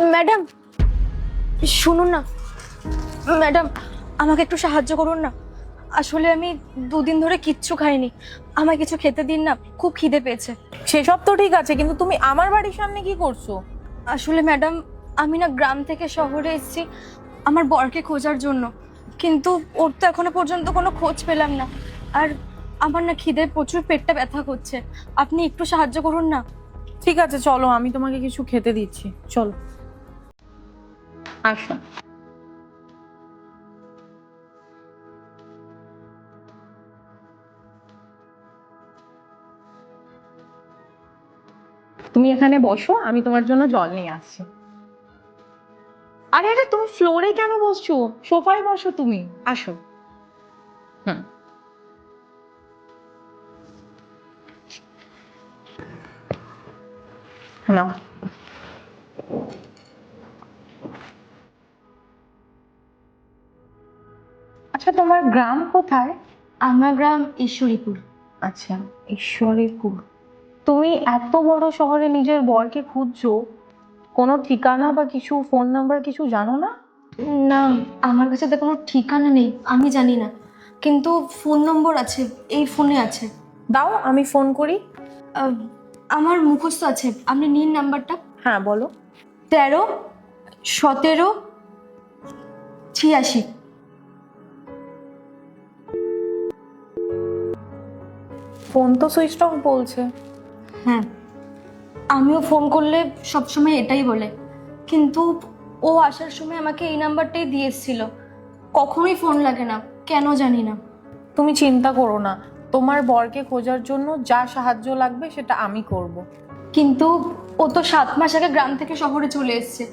Madam শুনুন না। Madam আমাকে একটু সাহায্য করুন না। আসলে আমি দুদিন ধরে কিচ্ছু খাইনি। আমায় কিছু খেতে দিন না খুব খিদে পেয়েছে। সেসব তো ঠিক আছে কিন্তু তুমি আমার বাড়ির সামনে কি করছ? আসলে ম্যাডাম আমি না গ্রাম থেকে শহরে এসেছি আমার বরকে খোঁজার জন্য। কিন্তু ওর তো এখনও পর্যন্ত কোনো খোঁজ পেলাম না। আর আমার না খিদে প্রচুর পেটটা ব্যথা করছে। আপনি একটু সাহায্য করুন না। ঠিক আছে চলো আমি তোমাকে কিছু খেতে দিচ্ছি। চলো। আসো। তুমি এখানে বসো, আমি তোমার জন্য জল নিয়ে আসছি। আরে আরে, তুমি ফ্লোরে কেন বসছো? সোফায় বসো তুমি, আসো। হুম। নাও। আচ্ছা তোমার গ্রাম কোথায়? আমার গ্রাম ঈশ্বরীপুর। আচ্ছা ঈশ্বরীপুর। তুমি এত বড় শহরে নিজের বরকে খুঁজছো কোনো ঠিকানা বা কিছু ফোন নাম্বার কিছু জানো না? না আমার কাছে তো কোনো ঠিকানা নেই আমি জানি না। কিন্তু ফোন নম্বর আছে এই ফোনে আছে। দাও আমি ফোন করি। আহ, আমার মুখস্থ আছে আপনি নিন নাম্বারটা হ্যাঁ বলো। তেরো সতেরো ছিয়াশি। ফোন তো সুইচ অফ বলছে। হ্যাঁ আমিও ফোন করলে সবসময় এটাই বলে। কিন্তু ও আসার সময় আমাকে এই নাম্বারটাই দিয়ে এসেছিল। কখনোই ফোন লাগে না কেন জানি না। তুমি চিন্তা করো না তোমার বরকে খোঁজার জন্য যা সাহায্য লাগবে সেটা আমি করব। কিন্তু ও তো সাত মাস আগে গ্রাম থেকে শহরে চলে এসছে।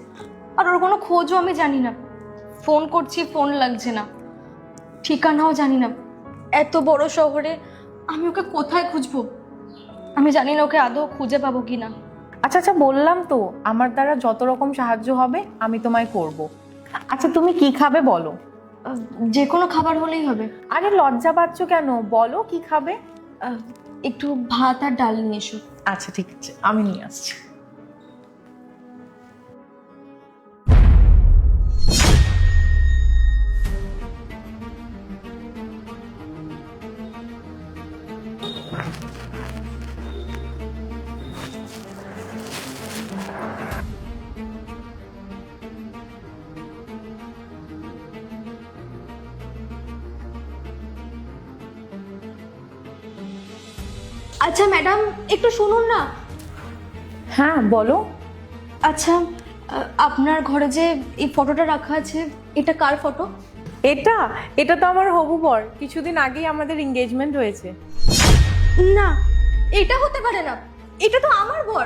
আর ওর কোনো খোঁজও আমি জানি না। ফোন করছি ফোন লাগছে না। ঠিকানাও জানি না। এত বড় শহরে আমি ওকে কোথায় খুঁজবো? আমি জানি না ওকে আদৌ খুঁজে পাবো কি না আচ্ছা আচ্ছা বললাম তো আমার দ্বারা যত রকম সাহায্য হবে আমি তোমায় করব। আচ্ছা তুমি কি খাবে বলো। আহ, যে কোনো খাবার হলেই হবে। আরে লজ্জা পাচ্ছ কেন? বলো কি খাবে? আহ, একটু ভাত আর ডাল নিয়ে এসো। আচ্ছা ঠিক আছে আমি নিয়ে আসছি। আচ্ছা ম্যাডাম একটু শুনুন না। হ্যাঁ বলো। আচ্ছা আপনার ঘরে যে এই ফটোটা রাখা আছে এটা কার ফটো? এটা? এটা তো আমার হবু বর। কিছুদিন আগেই আমাদের এঙ্গেজমেন্ট হয়েছে। না এটা হতে পারে না। এটা তো আমার বর।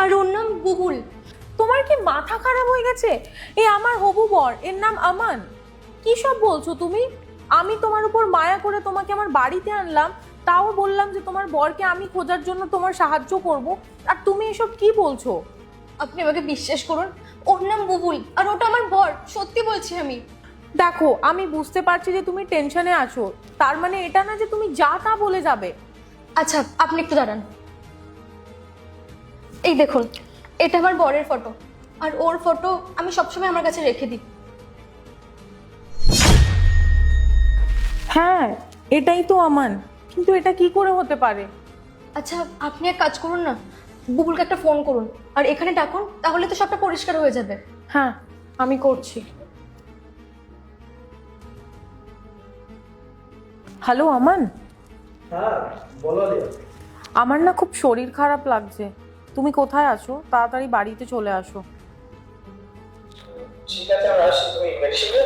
আর ওর নাম বুবুল তোমার কি মাথা খারাপ হয়ে গেছে? এ আমার হবু বর এর নাম আমান। কি সব বলছো তুমি? আমি তোমার উপর মায়া করে তোমাকে আমার বাড়িতে আনলাম। তাও বললাম যে তোমার বরকে আমি খোঁজার জন্য তোমার সাহায্য করব। আর তুমি এসব কি বলছো? আপনি আমাকে বিশ্বাস করুন ওর নাম বুবুল আর ওটা আমার বর সত্যি বলছি আমি। দেখো আমি বুঝতে পারছি যে তুমি টেনশনে আছো। তার মানে এটা না যে তুমি যা তা বলে যাবে। আচ্ছা আপনি একটু দাঁড়ান। এই দেখুন এটা আমার বরের ফটো আর ওর ফটো আমি সবসময় আমার কাছে রেখে দিই। হ্যাঁ এটাই তো আমান কিন্তু এটা কি করে হতে পারে? আচ্ছা আপনি এক কাজ করুন না। বুবুলকে একটা ফোন করুন। আর এখানে ডাকুন তাহলে তো সবটা পরিষ্কার হয়ে যাবে। হ্যাঁ আমি করছি। হ্যালো আমান? হ্যাঁ বলো আমার না খুব শরীর খারাপ লাগছে। তুমি কোথায় আছো? তাড়াতাড়ি বাড়িতে চলে আসো। ঠিক আছে আমরা আসি। তুমি মেডিসিন ও,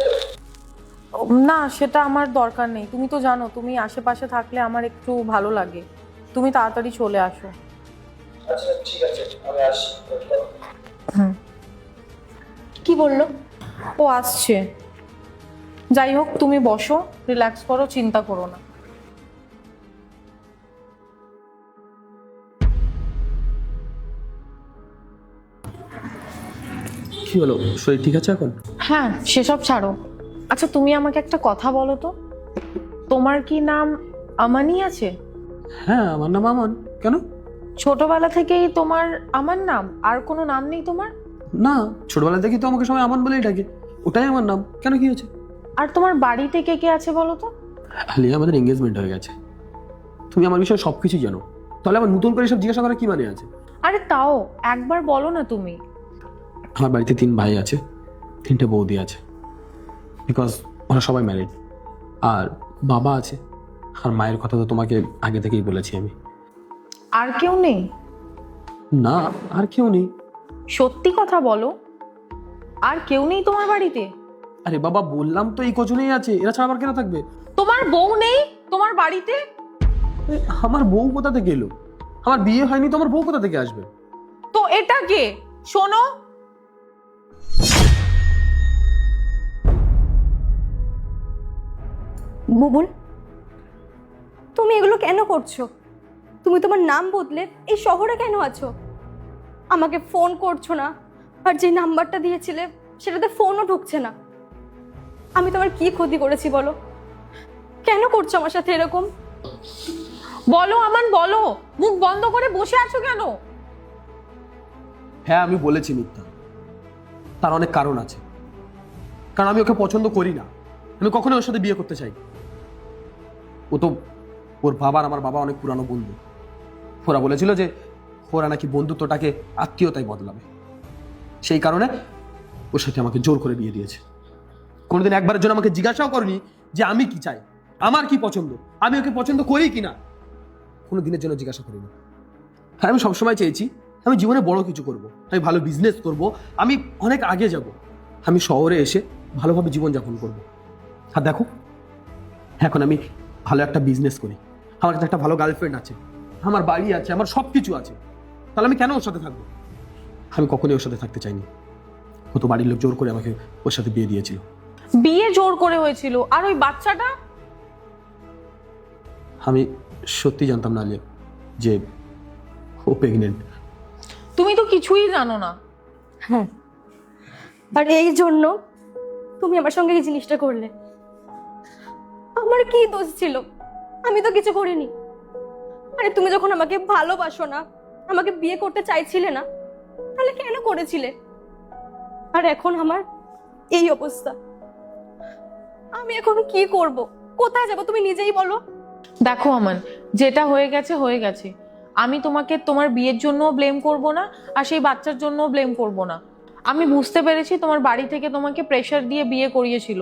না সেটা আমার দরকার নেই। তুমি তো জানো তুমি আশেপাশে থাকলে আমার একটু ভালো লাগে। তুমি তাড়াতাড়ি চলে আসো। আচ্ছা ঠিক আছে আমি আসি। হুম। কি বলল? ও আসছে। যাই হোক তুমি বসো রিল্যাক্স করো চিন্তা করো না। কি হলো? শরীর ঠিক আছে এখন? হ্যাঁ সেসব ছাড়ো। আচ্ছা তুমি আমাকে একটা কথা বলো তো। তোমার কি নাম আমানি আছে? হ্যাঁ আমার নাম আমান। কেন? ছোটবেলা থেকেই তোমার আমার নাম আর কোনো নাম নেই তোমার? না ছোটবেলা থেকে তো আমাকে সবাই আমান বলেই ডাকে। ওটাই আমার নাম। কেন কি হয়েছে? আর তোমার বাড়িতে কে কে আছে বলো তো? আলিয়া আমাদের এঙ্গেজমেন্ট হয়ে গেছে। তুমি আমার বিষয়ে সব কিছু জানো। তাহলে আমার নতুন করে সব জিজ্ঞাসা করা কি মানে আছে? আরে তাও একবার বলো না তুমি। আমার বাড়িতে তিন ভাই আছে তিনটে বৌদি আছে। বিকজ ওরা সবাই ম্যারিড আর বাবা আছে। আর মায়ের কথা তো তোমাকে আগে থেকেই বলেছি আমি। আর কেউ নেই? না আর কেউ নেই। সত্যি কথা বলো। আর কেউ নেই তোমার বাড়িতে? আরে বাবা বললাম তো এই কজনেই আছে। এরা ছাড়া আবার কেন থাকবে? তোমার বউ নেই তোমার বাড়িতে? এ, আমার বউ কোথা থেকে এলো? আমার বিয়ে হয়নি তোমার বউ কোথা থেকে আসবে? তো এটা কে? শোনো বুবুন, তুমি এগুলো কেন করছ? তুমি তোমার নাম বদলে এই শহরে কেন আছো? আমাকে ফোন করছ না, আর যে নাম্বারটা দিয়েছিলে সেটাতে ফোনও ঢুকছে না। আমি তোমার কি ক্ষতি করেছি বলো? কেন করছ আমার সাথে এরকম? বলো, আমান, বলো, মুখ বন্ধ করে বসে আছো কেন? হ্যাঁ আমি বলেছি মিথ্যা। তার অনেক কারণ আছে। কারণ আমি ওকে পছন্দ করি না। আমি কখনো ওর সাথে বিয়ে করতে চাই ও তো ওর বাবার আমার বাবা অনেক পুরানো বন্ধু। ওরা বলেছিল যে ওরা নাকি বন্ধুত্বটাকে আত্মীয়তায় বদলাবে। সেই কারণে ওর সাথে আমাকে জোর করে বিয়ে দিয়েছে। কোনোদিন একবারের জন্য আমাকে জিজ্ঞাসাও করেনি যে আমি কি চাই, আমার কি পছন্দ, আমি ওকে পছন্দ করি কি না কোনো। দিনের জন্য জিজ্ঞাসা করিনি। হ্যাঁ আমি সবসময় চেয়েছি, আমি জীবনে বড় কিছু করব, আমি ভালো বিজনেস করব, আমি অনেক আগে যাব। আমি শহরে এসে ভালোভাবে জীবনযাপন করব। আর দেখো, এখন আমি ভালো একটা বিজনেস করি। আমার কাছে একটা ভালো গার্লফ্রেন্ড আছে। আমার বাড়ি আছে আমার সব কিছু আছে। তাহলে আমি কেন ওর সাথে থাকব? আমি কখনোই ওর সাথে থাকতে চাইনি। ও তো বাড়ির লোক জোর করে আমাকে ওর সাথে বিয়ে দিয়েছিল। বিয়ে জোর করে হয়েছিল। আর ওই বাচ্চাটা? আমি সত্যি জানতাম না আলিয়া যে ও প্রেগনেন্ট তুমি তো কিছুই জানো না। হ্যাঁ। আর এই জন্য তুমি আমার সঙ্গে এই জিনিসটা করলে। আমার কি দোষ ছিল? আমি তো কিছু করিনি। আরে তুমি যখন আমাকে ভালোবাসো না, আমাকে বিয়ে করতে চাইছিলে না, তাহলে কেন করেছিলে? আর এখন আমার এই অবস্থা। আমি এখন কি করব? কোথায় যাব তুমি নিজেই বলো। দেখো আমান যেটা হয়ে গেছে হয়ে গেছে। আমি তোমাকে তোমার বিয়ের জন্যও ব্লেম করব না, আর সেই বাচ্চার জন্যও ব্লেম করব না। আমি বুঝতে পেরেছি তোমার বাড়ি থেকে তোমাকে প্রেশার দিয়ে বিয়ে করিয়েছিল।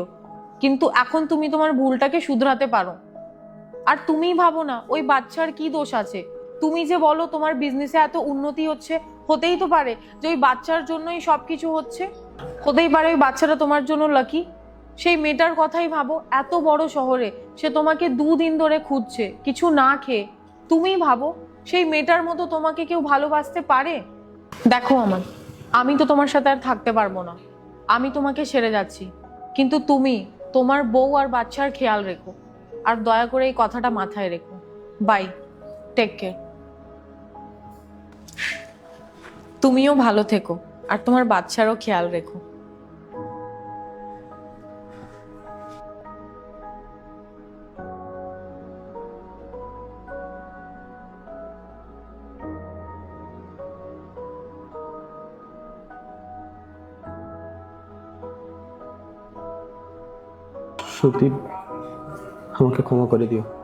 কিন্তু এখন তুমি তোমার ভুলটাকে শুধরাতে পারো। আর তুমি ভাবো না, ওই বাচ্চার কি দোষ আছে? তুমি যে বলো তোমার বিজনেসে এত উন্নতি হচ্ছে, হতেই তো পারে যে ওই বাচ্চার জন্যই সব কিছু হচ্ছে। হতেই পারে ওই বাচ্চাটা তোমার জন্য লাকি সেই মেয়েটার কথাই ভাবো, এত বড় শহরে সে তোমাকে দুদিন ধরে খুঁজছে, কিছু না খেয়ে। তুমি ভাবো, সেই মেয়েটার মতো তোমাকে কেউ ভালোবাসতে পারে? দেখো আমার, আমি তো তোমার সাথে আর থাকতে পারব না। আমি তোমাকে সেরে যাচ্ছি। কিন্তু তুমি তোমার বউ আর বাচ্চার খেয়াল রেখো। আর দয়া করে এই কথাটা মাথায় রেখো। বাই টেক কেয়ার তুমিও ভালো থেকো, আর তোমার বাচ্চারও খেয়াল রেখো। সত্যি আমাকে ক্ষমা করে দিও।